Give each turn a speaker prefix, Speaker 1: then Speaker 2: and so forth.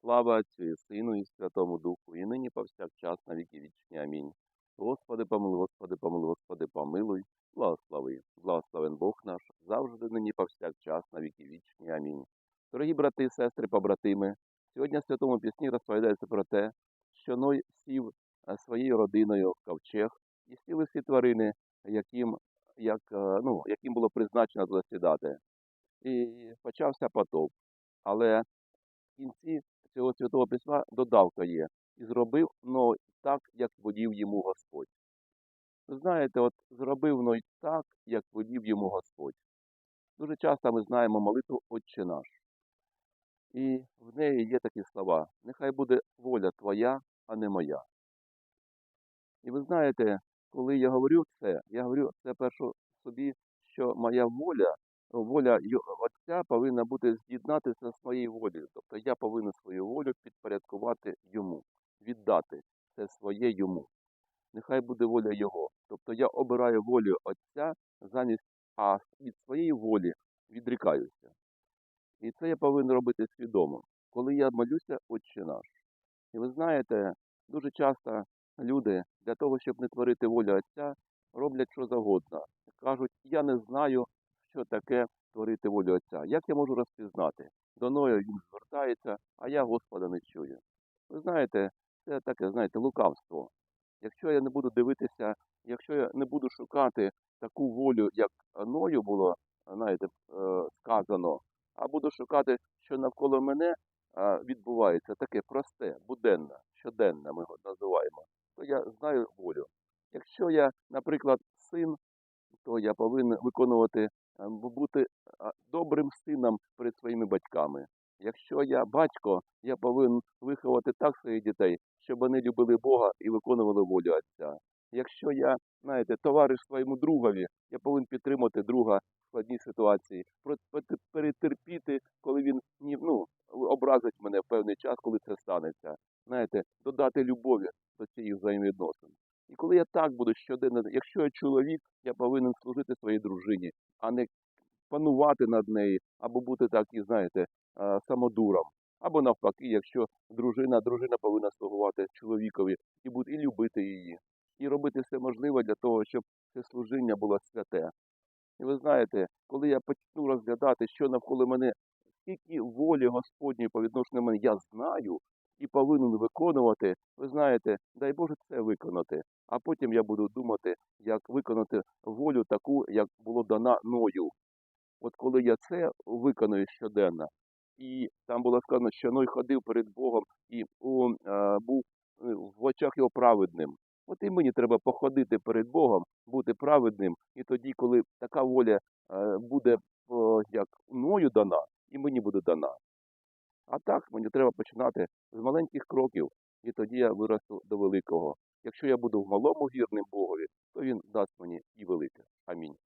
Speaker 1: Слава Отцю і Сину і Святому Духу, і нині повсякчас на віки вічні. Амінь. Господи, помилуй, Господи, помилуй, Господи, помилуй, благослови. Благословен Бог наш, завжди нині повсякчас на віки вічні. Амінь. Дорогі брати сестри, побратими, сьогодні в Святому Пісні розповідається про те, що Ной сів е, своєю родиною в ковчег, і сіли всі тварини, яким, як, е, ну, яким було призначено засідати. І почався потоп. Але в кінці цього святого письма додавка є. І зробив Ной так, як водів йому Господь. Ви знаєте, от зробив Ной так, як водів йому Господь. Дуже часто ми знаємо молитву Отче наш. І в неї є такі слова: нехай буде воля твоя, а не моя. І ви знаєте, коли я говорю це, я говорю це першу собі, що моя воля, воля Отця повинна бути з'єднатися з моєю волею. Тобто я повинен свою волю підпорядкувати йому, віддати це своє йому. Нехай буде воля Його. Тобто я обираю волю Отця замість а від своєї волі відрікаюся. І це я повинен робити свідомо, коли я молюся Отче наш. І ви знаєте, дуже часто люди для того, щоб не творити волю Отця, роблять що завгодно. Кажуть, я не знаю, що таке творити волю Отця. Як я можу розпізнати? До мною він звертається, а я Господа не чую. Ви знаєте, це таке, знаєте, лукавство. Якщо я не буду дивитися, якщо я не буду шукати таку волю, як мною було, знаєте, е, сказано, а буду шукати, що навколо мене відбувається таке просте, буденне, щоденне, ми його називаємо, то я знаю волю. Якщо я, наприклад, син, то я повинен виконувати, е, бути добрим сином перед своїми батьками. Якщо я батько, я повинен виховати так своїх дітей, щоб вони любили Бога і виконували волю Отця. Якщо я, знаєте, товариш своєму другові, я повинен підтримати друга в складній ситуації, перетерпіти, коли він ну, образить мене в певний час, коли це станеться. Знаєте, додати любові до цієї взаємовідносин. І коли я так буду щоденно, якщо я чоловік, я повинен служити своїй дружині, а не панувати над нею, або бути так, і знаєте, самодуром. Або навпаки, якщо дружина, дружина повинна слугувати чоловікові і бути і любити її, і робити все можливе для того, щоб це служіння було святе. І ви знаєте, коли я почну розглядати, що навколо мене, скільки волі Господньої по відношенню мене я знаю і повинен виконувати, ви знаєте, дай Боже це виконати. А потім я буду думати, як виконати волю таку, як було дана мною. От коли я це виконую щоденно, і там було сказано, що Ной ходив перед Богом і у, е, був е, в очах його праведним. От і мені треба походити перед Богом, бути праведним, і тоді, коли така воля е, буде о, як мною дана, і мені буде дана. А так мені треба починати з маленьких кроків, і тоді я виросту до великого. Якщо я буду в малому вірним Богові, то він дасть мені і велике. Амінь.